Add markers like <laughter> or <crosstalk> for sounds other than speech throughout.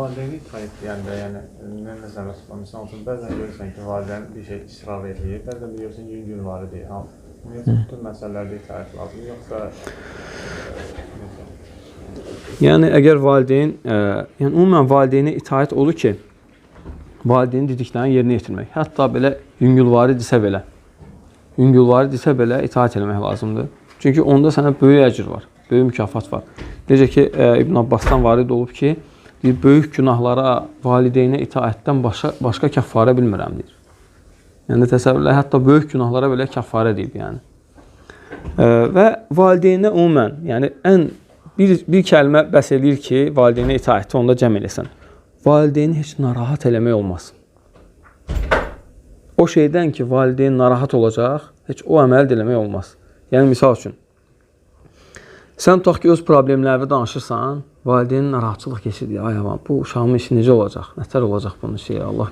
valideyni itaət deyəndə, yəni nə nəzərdə tutulan, misal üçün bəzən görürsən ki, valideyn bir şey israr edir, bəzən biliyorsun ki, gün var. Ha, ümumiyyətlə bütün məsələlərdə itaət lazım, yoxsa e? Yəni əgər valideyn, ə, yəni ümumən valideynə itaət olur ki, valideynin dediklərini yerinə yetirmək. Hətta belə yüngülvaridirsə belə, yüngülvaridirsə belə itaət etmək lazımdır. Çünki onda sənə böyük əcr var, böyük mükafat var. Necə ki ə, İbn Abbasdan varid olub ki, deyir, böyük günahlara valideynə itaətdən başqa başqa kəffarə bilmirəm deyir. Yəni təsəvvürlə hətta böyük günahlara belə kəffarə deyib yəni. Ə, və valideynə ümumən, yəni ən bir bir kəlmə bəs eləyir ki, valideynə itaəti onda cəm eləsən. Valideyni heç narahat eləmək olmaz. O şeydən ki, valideyn narahat olacaq, heç o əməl də eləmək olmaz. Yəni misal üçün sən tutaq ki, öz problemlərini danışırsan, valideynin narahatçılıq keçir deyə, ay aman, bu uşağımın işi necə olacaq? Nətər olacaq bunun şeyi? Allah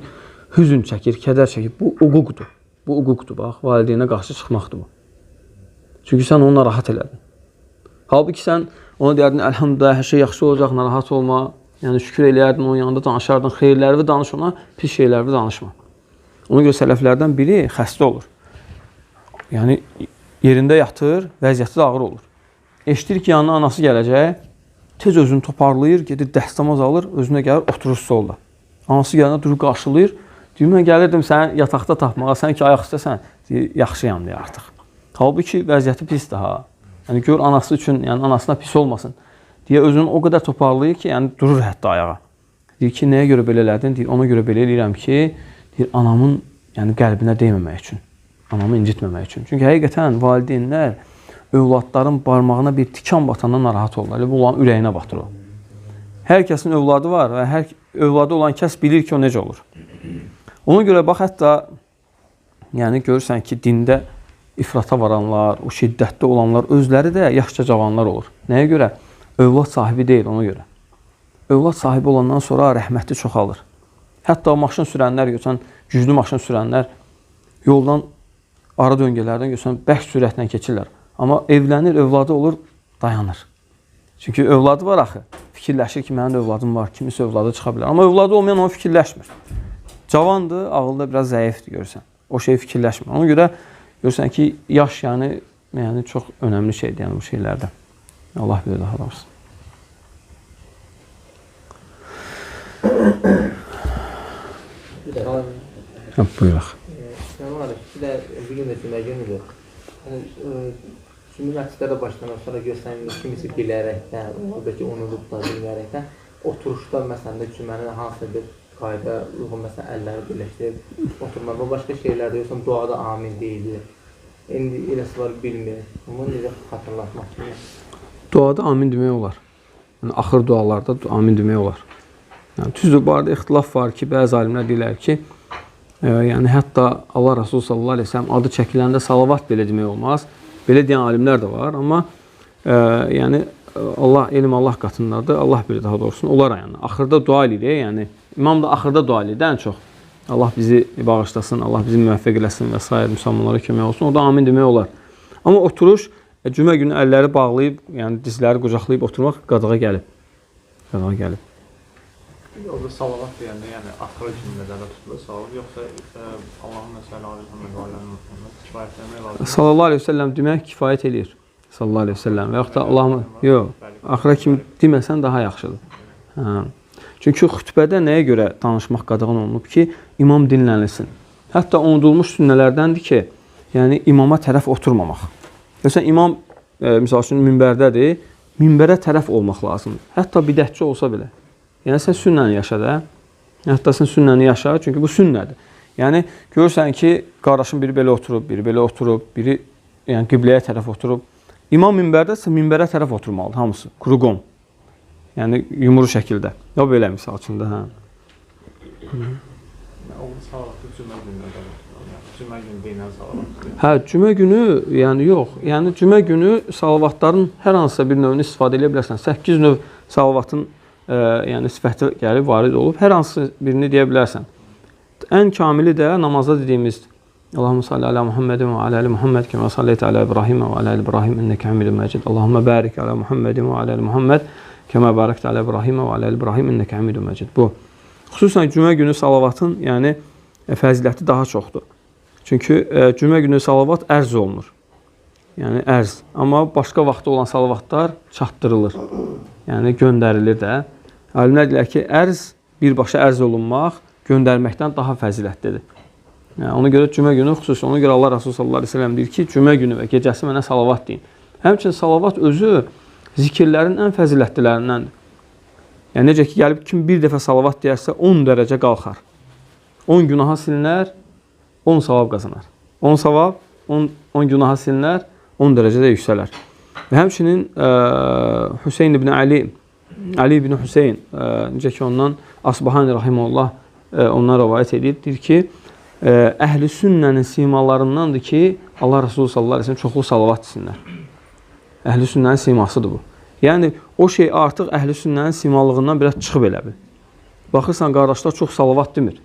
hüzün çəkir, kədər çəkir. Bu hüquqdur. Bu hüquqdur bax, valideynə qarşı çıxmaqdır bu. Çünki sən onu narahat elədin. Halbuki sən ona deyərdin, əlhamdülillah, hər şey yaxşı olacaq, narahat olma. Yəni şükür eləyərdin, onun yanında danışardın, xeyirləri danış ona, pis şeyləri danışma. Ona görə sələflərdən biri xəstə olur. Yəni yerində yatır, vəziyyəti də ağır olur. Eşidir ki, yanına anası gələcək, tez özünü toparlayır, gedir dəstəmaz alır, özünə gəlir, oturur stolda. Anası gələndə durub qarşılayır. Deyir, mən gəlirdim səni yataqda tapmağa, sən ki, ayaq üstəsən, deyir, yaxşıyam deyə artıq. Halbuki vəziyyəti pisdir ha. Yəni gör anası üçün, yəni anasına pis olmasın deyə özünü o qədər toparlayır ki, yəni durur hətta ayağa. Deyir ki, nəyə görə belə elədin? Deyir, ona görə belə eləyirəm ki, deyir, anamın yəni qəlbinə dəyməmək üçün, anamı incitməmək üçün. Çünki həqiqətən valideynlər övladların barmağına bir tikan batanda narahat olurlar. Elə bu onların ürəyinə batır o. Hər kəsin övladı var və hər övladı olan kəs bilir ki, o necə olur. Ona görə bax hətta yəni görürsən ki, dində ifrata varanlar, o şiddətli olanlar özləri də yaşca cavanlar olur. Nəyə görə? Övlad sahibi deyil ona görə. Övlad sahibi olandan sonra rəhməti çoxalır. Hətta maşın sürənlər görsən, güclü maşın sürənlər yoldan ara döngələrdən görsən bərk sürətlə keçirlər. Amma evlənir, övladı olur, dayanır. Çünki övladı var axı. Fikirləşir ki, mənim övladım var, kimisə övladı çıxa bilər. Amma övladı olmayan onu fikirləşmir. Cavandır, ağılda biraz zəifdir görürsən. O şey fikirləşmir. Ona görə görürsən ki, yaş yəni yəni çox önəmli şeydir yəni bu şeylərdə. Allah bilir daha Hə, buyuraq. Mənim var, bir də bu gün də cümə günüdür. Yəni, e, Cümə məsciddə də başlanan sonra göstərilir kimisi bilərəkdən, oradakı unudub da bilmərəkdən oturuşda məsələn də cümənin hansı bir qayda uyğun məsələn əlləri birləşdirib oturma və başqa şeylərdə yoxsa duada amin deyilir. İndi eləsi var bilmir. Bunu necə xatırlatmaq üçün? Duada amin demək olar. Yəni axır dualarda du- amin demək olar. Yəni düzdür, bu arada ixtilaf var ki, bəzi alimlər deyirlər ki, e, yəni hətta Allah Resulü sallallahu əleyhi və səlləm adı çəkiləndə salavat belə demək olmaz. Belə deyən alimlər də var, amma e, yəni e, Allah elm Allah qatındadır. Allah bilir daha doğrusunu. Onlar yəni axırda dua edir, yəni imam da axırda dua edir ən çox. Allah bizi bağışlasın, Allah bizi müvəffəq eləsin və sair müsəlmanlara kömək olsun. O da amin demək olar. Amma oturuş e, cümə günü əlləri bağlayıb, yəni dizləri qucaqlayıb oturmaq qadığa gəlib. Qadığa gəlib. Orada salavat deyəndə, yəni axıra kimi nəzərdə tutulur salavat, yoxsa e, Allahın məsələ aləyihi və aləyihi kifayətlənmək lazım. Sallallahu əleyhi və səlləm demək kifayət eləyir. Sallallahu əleyhi və səlləm və yaxud da Allahın yox, axıra kimi deməsən daha yaxşıdır. Hə. Çünki xutbədə nəyə görə danışmaq qadağan olunub ki, imam dinlənilsin. Hətta unudulmuş sünnələrdəndir ki, yəni imama tərəf oturmamaq. Məsələn, imam e, məsəl üçün minbərdədir, minbərə tərəf olmaq lazımdır. Hətta bidətçi olsa belə. Yəni sən sünnəni yaşa da. Hətta sən sünnəni yaşa, çünki bu sünnədir. Yəni görürsən ki, qardaşın biri belə oturub, biri belə oturub, biri yəni qibləyə tərəf oturub. İmam minbərdəsə minbərə tərəf oturmalıdır hamısı. Kuru qom. Yəni yumru şəkildə. Ya belə misal üçün də, hə. O cümə günü deyilən salavat. Hə, cümə günü, yəni yox. Yəni cümə günü salavatların hər hansısa bir növünü istifadə edə bilərsən. 8 növ salavatın yəni sifəti gəlib varid olub. Hər hansı birini deyə bilərsən. Ən kamili də namazda dediyimiz Allahumme salli ala Muhammedin və ala ali Muhammed kəmə salleytə ala İbrahim və ala ali İbrahim innəkə hamidun məcid. Allahumme barik ala Muhammedin və ala ali Muhammed Kəmə barakta alə İbrahim və alə İbrahim innəkə hamidun məcid. Bu xüsusən cümə günü salavatın, yəni e, fəziləti daha çoxdur. Çünki e, cümə günü salavat ərz olunur. Yəni ərz. Amma başqa vaxtda olan salavatlar çatdırılır. Yəni göndərilir də. Alimlər deyirlər ki, ərz birbaşa ərz olunmaq göndərməkdən daha fəzilətlidir. Yəni ona görə cümə günü xüsusi ona görə Allah Rəsulü sallallahu əleyhi və səlləm deyir ki, cümə günü və gecəsi mənə salavat deyin. Həmçinin salavat özü zikirlərin ən fəzilətlilərindəndir. Yəni necə ki, gəlib kim bir dəfə salavat deyərsə 10 dərəcə qalxar. 10 günaha silinər, 10 savab qazanar. 10 savab, 10 10 günaha silinər, 10 dərəcədə yüksələr. Və həmçinin ə, Hüseyn ibn Ali Ali ibn Hüseyn ə, necə ki ondan Asbahani rahimehullah ə, ondan rivayet edir, deyir ki, ə, əhli sünnənin simalarındandır ki, Allah Resulü sallallahu əleyhi və səlləm çoxlu salavat desinlər. Əhli sünnənin simasıdır bu. Yəni o şey artıq əhli sünnənin simalığından biraz çıxıb elə bil. Baxırsan qardaşlar çox salavat demir.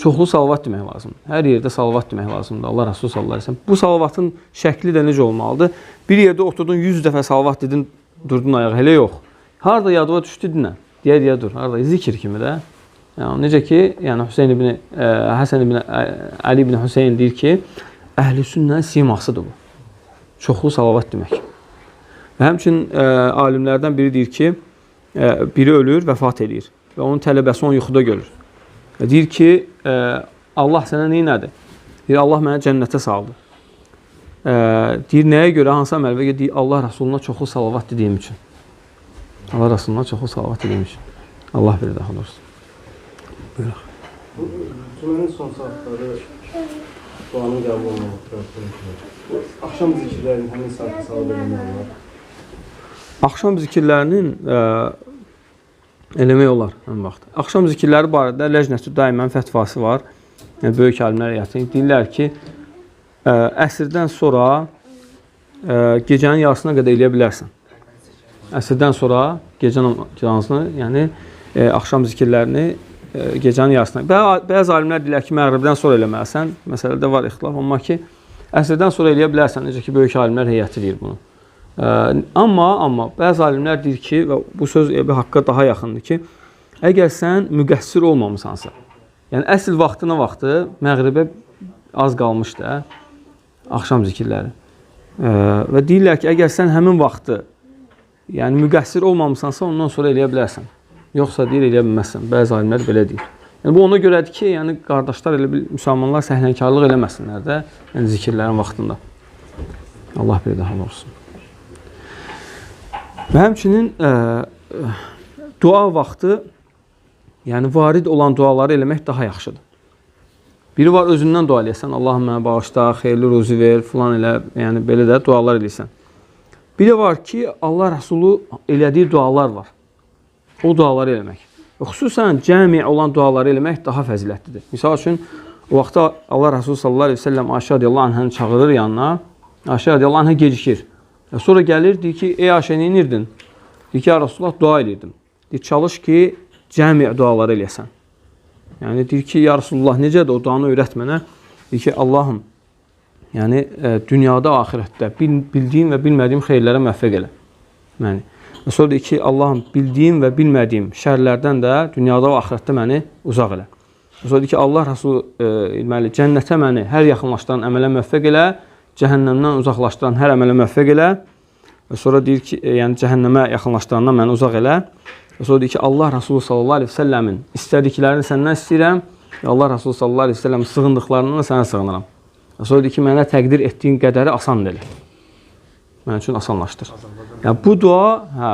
Çoxlu salavat demək lazımdır. Hər yerdə salavat demək lazımdır. Allah Rəsulü sallallahu əleyhi və səlləm. Bu salavatın şəkli də necə olmalıdır? Bir yerdə oturdun 100 dəfə salavat dedin, durdun ayağa. Elə yox. Harda yadıma düşdü dinlə. Deyə deyə dur. Harda zikir kimi də. Yəni necə ki, yəni Hüseyn ibn ə, Həsən ibn ə, Ali ibn Hüseyn deyir ki, əhli sünnənin simasıdır bu. Çoxlu salavat demək. Və həmçinin ə, alimlərdən biri deyir ki, ə, biri ölür, vəfat eləyir və onun tələbəsi onu yuxuda görür. Və deyir ki, ə, Allah sənə nə elədi? Deyir, Allah mənə cənnətə saldı. Ə, deyir, nəyə görə, hansı əməlvə deyir, Allah Rasuluna çoxlu salavat dediyim üçün. Allah Rasuluna çoxlu salavat dediyim üçün. Allah bilir daha doğrusu. Buyuraq. Bu cümənin son saatları duanın qəbul olmaması Bu axşam zikirlərinin həmin saatı sala bilmək olar. Axşam zikirlərinin ə, eləmək olar həmin vaxt. Axşam zikirləri barədə Ləcnətü Daimən fətvası var. Yəni böyük alimlər heyəti deyirlər ki, əsrdən sonra ə, gecənin yarısına qədər eləyə bilərsən. Əsrdən sonra gecə namazını, yəni ə, axşam zikirlərini ə, gecənin yarısına. Bə- Bəzi alimlər deyirlər ki, məğribdən sonra eləməlisən. Məsələdə var ixtilaf, amma ki, əsrdən sonra eləyə bilərsən. Necə ki, böyük alimlər heyəti deyir bunu. Ə, amma amma bəzi alimlər deyir ki, və bu söz bir haqqa daha yaxındır ki, əgər sən müqəssir olmamısansa, yəni əsl vaxtına vaxtı məğribə az qalmışdı, hə, axşam zikirləri. Və deyirlər ki, əgər sən həmin vaxtı yəni müqəssir olmamısansa, ondan sonra eləyə bilərsən. Yoxsa deyir eləyə bilməzsən. Bəzi alimlər belə deyir. Yəni bu ona görədir ki, yəni qardaşlar elə bil müsəlmanlar səhlənkarlıq eləməsinlər də, yəni zikirlərin vaxtında. Allah bir daha olsun. Və həmçinin ə, dua vaxtı yəni varid olan duaları eləmək daha yaxşıdır. Biri var özündən dua eləyəsən, Allahım mənə bağışla, xeyirli ruzi ver, filan elə, yəni belə də dualar eləyəsən. Biri var ki, Allah Rəsulu elədiyi dualar var. O duaları eləmək. Xüsusən cəmi olan duaları eləmək daha fəzilətlidir. Misal üçün, o vaxtda Allah Rəsulu sallallahu əleyhi və səlləm Ayşə radiyallahu anhəni çağırır yanına. Ayşə radiyallahu anhə gecikir. Sonra gəlir, deyir ki, ey Ayşə, nə edirdin? Deyir ki, ya Rasulullah, dua edirdim. Deyir, çalış ki, cəmi duaları eləyəsən. Yəni deyir ki, ya Rasulullah, necədir o duanı öyrət mənə? Deyir ki, Allahım, yəni e, dünyada, axirətdə bil, bildiyim və bilmədiyim xeyirlərə müvəffəq elə. Məni. Və sonra deyir ki, Allahım, bildiyim və bilmədiyim şərlərdən də dünyada və axirətdə məni uzaq elə. Və sonra deyir ki, Allah Rəsulü e, deməli, cənnətə məni hər yaxınlaşdıran əmələ müvəffəq elə, cəhənnəmdən uzaqlaşdıran hər əmələ müvəffəq elə. Və sonra deyir ki, e, yəni cəhənnəmə yaxınlaşdırandan məni uzaq elə. Sonra deyir ki, Allah Rəsulü sallallahu əleyhi və səlləmin istədiklərini səndən istəyirəm. Və Allah Rəsulü sallallahu əleyhi və səlləm sığındıqlarından da sənə sığınıram. Sonra deyir ki, mənə təqdir etdiyin qədəri asan elə. Mənim üçün asanlaşdır. Yəni bu dua, hə,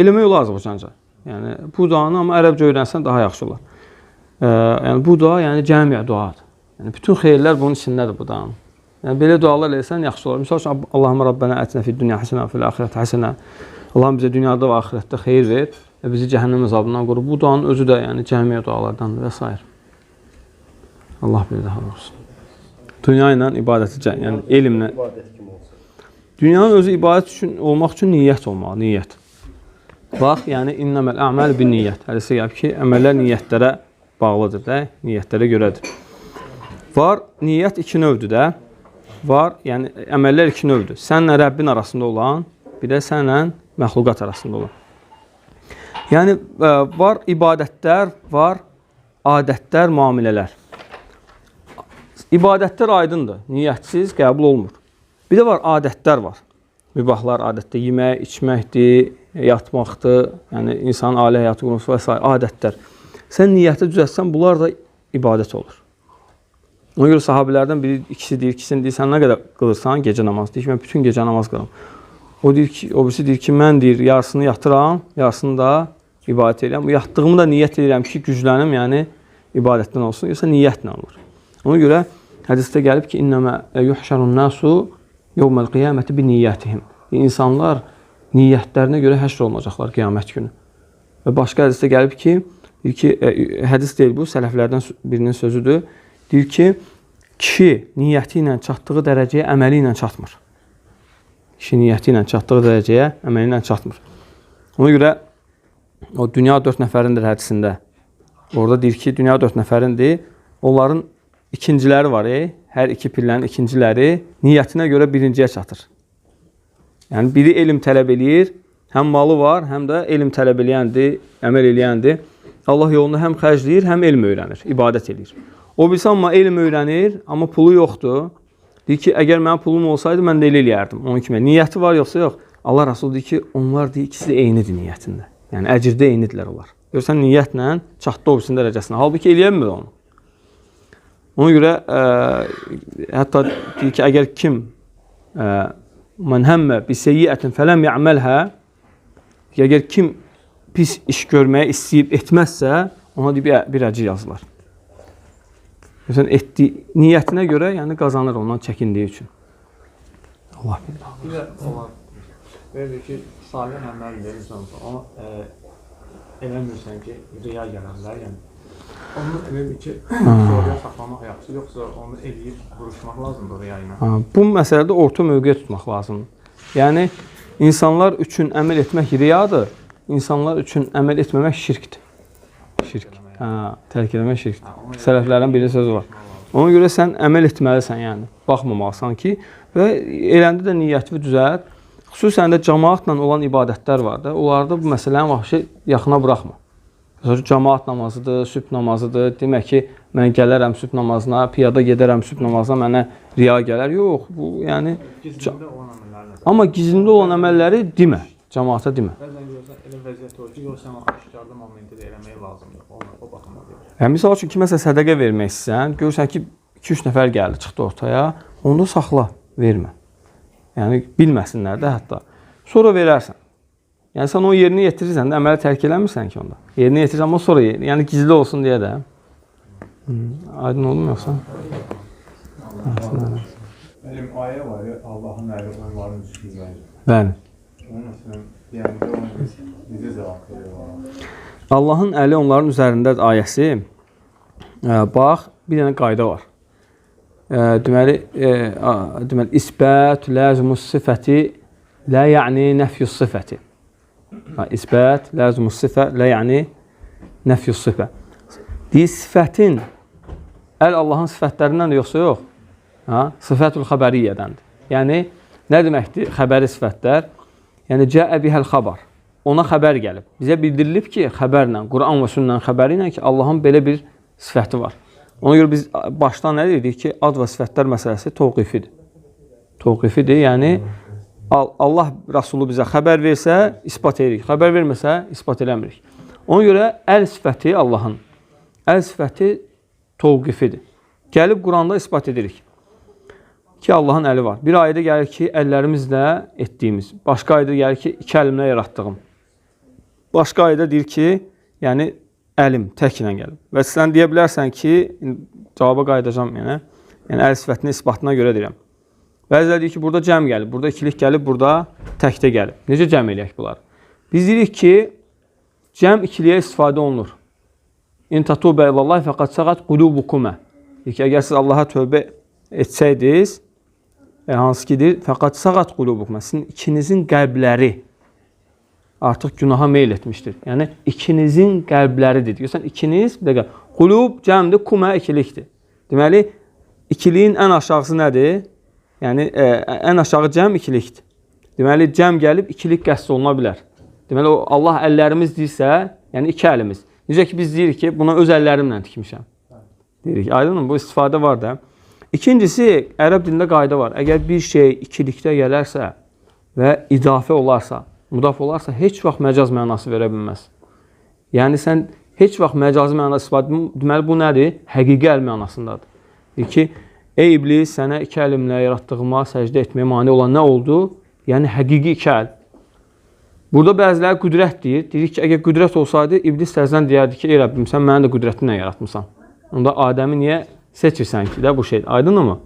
eləmək olar Azərbaycanca. Yəni bu duanı amma ərəbcə öyrənsən daha yaxşı olar. Ə, yəni bu dua yəni cəmi duadır. Yəni bütün xeyirlər bunun içindədir bu duanın. Yəni belə dualar eləsən yaxşı olar. Məsəl üçün Allahumma Rabbana atina fid dunya hasenə və fil axirati hasenə. Allahım bizə dünyada və axirətdə xeyir ver və bizi cəhənnəm əzabından qoru. Bu duanın özü də yəni cəmi dualardandır və s. Allah bir daha olsun. Dünya ilə ibadəti, yəni elmlə. Dünyanın özü ibadət üçün olmaq üçün niyyət olmalı, niyyət. Bax, yəni innəməl a'mal bin niyyət. Hadisə gəlib ki, əməllər niyyətlərə bağlıdır da, niyyətlərə görədir. Var, niyyət iki növdür də. Var, yəni əməllər iki növdür. Sənlə Rəbbin arasında olan, bir də sənlə məxluqat arasında olan. Yəni ə, var ibadətlər, var adətlər, müamilələr. İbadətlər aydındır. Niyyətsiz qəbul olmur. Bir də var adətlər var. Mübahlar adətdə yemək, içməkdir, yatmaqdır, yəni insanın ailə həyatı qurması və s. adətlər. Sən niyyəti düzəltsən, bunlar da ibadət olur. Ona görə sahabelərdən biri ikisi deyir ki, sən deyir, sən nə qədər qılırsan gecə namazı? Deyir ki, mən bütün gecə namaz qılıram. O deyir ki, o birisi deyir ki, mən deyir, yarısını yatıram, yarısını da ibadət edirəm. Yatdığımı da niyyət edirəm ki, güclənim, yəni ibadətdən olsun, yoxsa niyyətlə olur. Ona görə hədisdə gəlib ki, innəmə yuhşarun nasu yevməl qiyaməti bi niyyətihim. İnsanlar niyyətlərinə görə həşr olunacaqlar qiyamət günü. Və başqa hədisdə gəlib ki, deyir ki, ə, hədis deyil bu, sələflərdən birinin sözüdür. Deyir ki, kişi niyyəti ilə çatdığı dərəcəyə əməli ilə çatmır. Kişi niyyəti ilə çatdığı dərəcəyə əməli ilə çatmır. Ona görə o dünya 4 nəfərindir hədisində. Orada deyir ki, dünya 4 nəfərindir. Onların ikinciləri var, e? hər iki pillənin ikinciləri niyyətinə görə birinciyə çatır. Yəni biri elm tələb eləyir, həm malı var, həm də elm tələb eləyəndir, əməl eləyəndir. Allah yolunda həm xərcləyir, həm elm öyrənir, ibadət eləyir. O birisi amma elm öyrənir, amma pulu yoxdur. Deyir ki, əgər mənim pulum olsaydı mən də elə eləyərdim. Onun kimi niyyəti var yoxsa yox. Allah Rəsulü deyir ki, onlar deyir ikisi eynidir niyyətində. Yəni əcrdə eynidirlər onlar. Görsən niyyətlə çatdı o birisinin dərəcəsinə. Halbuki eləyə bilmir onu. Ona görə ə, hətta deyir ki, əgər kim ə, mən həmmə bi seyyiətin fələm ya'melhə əgər kim pis iş görməyə istəyib etməzsə, ona deyir bir, bir əcr yazılar. Məsələn, etdi niyyətinə görə, yəni qazanır ondan çəkindiyi üçün. Allah bilir. Belə ki, salih əməl verirsən, onu e, eləmirsən ki, riya gələnlər, yəni onu elə bil ki, <clears throat> sonraya saxlamaq yaxşı, yoxsa onu eləyib vuruşmaq lazımdır riya ilə. Ha, bu məsələdə orta mövqe tutmaq lazımdır. Yəni insanlar üçün əməl etmək riyadır, insanlar üçün əməl etməmək şirkdir. Şirk. Hə, tərk etmək şirkdir. Sələflərdən birinin sözü var. Ona görə sən əməl etməlisən, yəni baxmamalısan ki, və eləndə də niyyəti düzəlt. Xüsusən də cəmaatla olan ibadətlər var da, onlarda bu məsələni vəhşi yaxına buraxma. Məsələn, cəmaat namazıdır, sübh namazıdır. Demək ki, mən gələrəm sübh namazına, piyada gedərəm sübh namazına, mənə riya gələr. Yox, bu yəni Gizlində olan əməllərlə. amma gizlində olan əməlləri demə, cəmaata demə. Bəzən görürsən elə vəziyyət olur ki, yox sən o aşkarda momentdə eləmək lazımdır. Onu o baxımdan. Yəni misal üçün kiməsə sədaqə vermək istəsən, görürsən ki, 2-3 nəfər gəldi, çıxdı ortaya, onu da saxla, vermə. Yəni bilməsinlər də hətta. Sonra verərsən. Yəni sən onu yerinə yetirirsən də əməli tərk eləmirsən ki onda. Yerinə yetirirsən amma sonra yer, yəni gizli olsun deyə də. Hı, aydın oldu mu yoxsa? Benim ayə var ya, Allahın əli onların üstündə. Bəli. Onun məsələn, yəni necə cavab verir? Allahın əli onların üzərindədir ayəsi. Bax, bir dənə qayda var. Deməli, a- deməli isbat lazimus sifəti la yəni nəfyus sifəti. Ha, isbat lazimus sifə la yəni nəfyus sifə. Deyir sifətin əl Allahın sifətlərindəndir yoxsa yox? Ha, sifətul xəbəriyyədəndir. Yəni nə deməkdir xəbəri sifətlər? Yəni cəə bihəl xəbar. Ona xəbər gəlib. Bizə bildirilib ki, xəbərlə, Quran və sünnənin xəbəri ilə ki, Allahın belə bir sifəti var. Ona görə biz başdan nə dedik ki, ad və sifətlər məsələsi təvqifidir. Təvqifidir, yəni Al- Allah Rəsulu bizə xəbər versə, isbat edirik. Xəbər verməsə, isbat eləmirik. Ona görə əl sifəti Allahın əl sifəti təvqifidir. Gəlib Quranda isbat edirik ki, Allahın əli var. Bir ayədə gəlir ki, əllərimizlə etdiyimiz. Başqa ayədə gəlir ki, iki əlimlə yaratdığım. Başqa ayədə deyir ki, yəni əlim təklə gəlib. Və sən deyə bilərsən ki, cavaba qayıdacağam yenə. Yəni əl sifətinin isbatına görə deyirəm. Bəziləri deyir ki, burada cəm gəlib, burada ikilik gəlib, burada təkdə gəlib. Necə cəm eləyək bunları? Biz deyirik ki, cəm ikiliyə istifadə olunur. İn tatubə ilallahi fəqad sağat qulubukumə. Deyir ki, əgər siz Allaha tövbə etsəydiniz, e, hansı ki deyir, fəqad sağat qulubukumə. Sizin ikinizin qəlbləri artıq günaha meyl etmişdir. Yəni ikinizin qəlbləridir. Görsən ikiniz, bir dəqiqə. Qulub cəmdir, kumə ikilikdir. Deməli ikiliyin ən aşağısı nədir? Yəni e, ən aşağı cəm ikilikdir. Deməli cəm gəlib ikilik qəsd oluna bilər. Deməli o Allah əllərimiz deyirsə, yəni iki əlimiz. Necə ki biz deyirik ki, buna öz əllərimlə tikmişəm. Deyirik. Aydınmı? Bu istifadə var da. İkincisi, ərəb dilində qayda var. Əgər bir şey ikilikdə gələrsə və idafə olarsa, mudaf olarsa, heç vaxt məcaz mənası verə bilməz. Yəni sən heç vaxt məcazi mənada istifadə deməli bu nədir? Həqiqi əl mənasındadır. Deyir ki, ey iblis, sənə iki əlimlə yaratdığıma səcdə etməyə mane olan nə oldu? Yəni həqiqi iki əl. Burada bəziləri qüdrət deyir. Deyir ki, əgər qüdrət olsaydı, iblis təzədən deyərdi ki, ey Rəbbim, sən məni də qüdrətinlə yaratmısan. Onda Adəmi niyə seçirsən ki, də bu şey? Aydınmı?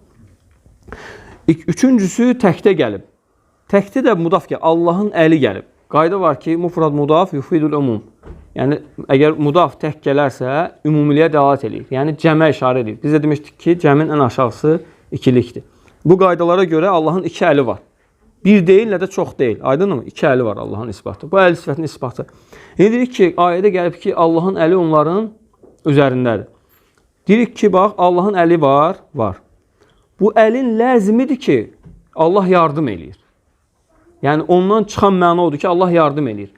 Üçüncüsü təkdə gəlib. Təkdə də mudaf ki, Allahın əli gəlib. Qayda var ki, mufrad mudaf yufidul umum. Yəni əgər mudaf tək gələrsə, ümumiliyə dəlalət eləyir. Yəni cəmə işarə edir. Biz də demişdik ki, cəmin ən aşağısı ikilikdir. Bu qaydalara görə Allahın iki əli var. Bir deyil, nə də çox deyil. Aydınmı? İki əli var Allahın isbatı. Bu əl sifətinin isbatı. İndi dedik ki, ayədə gəlib ki, Allahın əli onların üzərindədir. Deyirik ki, bax, Allahın əli var, var. Bu əlin ləzimidir ki, Allah yardım eləyir. Yəni ondan çıxan məna odur ki, Allah yardım eləyir.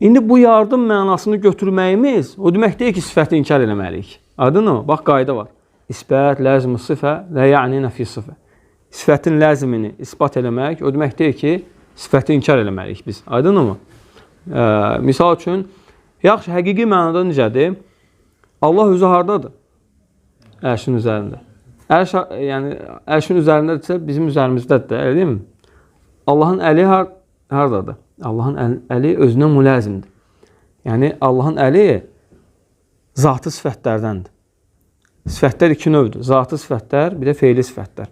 İndi bu yardım mənasını götürməyimiz o demək deyil ki, sifəti inkar eləməliyik. Aydınmı? Bax qayda var. İsbət, ləzm, sıfə və yəni nəfi sıfə. Sifətin ləzmini isbat eləmək o demək deyil ki, sifəti inkar eləməliyik biz. Aydınmı? Ə, misal üçün, yaxşı, həqiqi mənada necədir? Allah özü hardadır? Ərşin üzərində. Ərş, yəni ərşin üzərindədirsə, bizim üzərimizdədir, də, elə deyilmi? Allahın əli har hardadır? Allahın əl, əli özünə müləzimdir. Yəni Allahın əli zatı sifətlərdəndir. Sifətlər iki növdür. Zatı sifətlər, bir də feili sifətlər.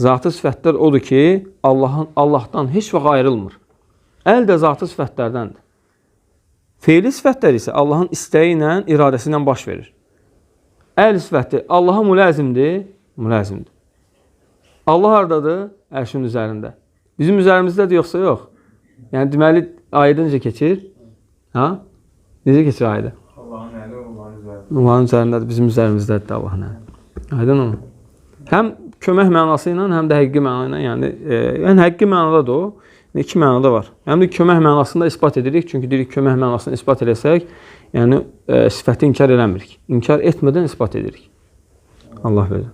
Zatı sifətlər odur ki, Allahın Allahdan heç vaxt ayrılmır. Əl də zatı sifətlərdəndir. Feili sifətlər isə Allahın istəyi ilə, iradəsi ilə baş verir. Əl sifəti Allaha müləzimdir, müləzimdir. Allah hardadır? Ərşin üzərində. Bizim üzərimizdədir yoxsa yox? Yəni deməli ayədə necə keçir? Ha? Necə keçir ayədə? Allahın əli onların üzərində. Onların üzərindədir, bizim üzərimizdədir də Allahın əli. Aydın mı? Həm kömək mənası ilə, həm də həqiqi məna ilə, yəni e, yəni həqiqi mənada da o, iki mənada var. Həm də kömək mənasında isbat edirik, çünki deyirik kömək mənasını isbat eləsək, yəni e, sifəti inkar eləmirik. İnkar etmədən isbat edirik. Allah verir.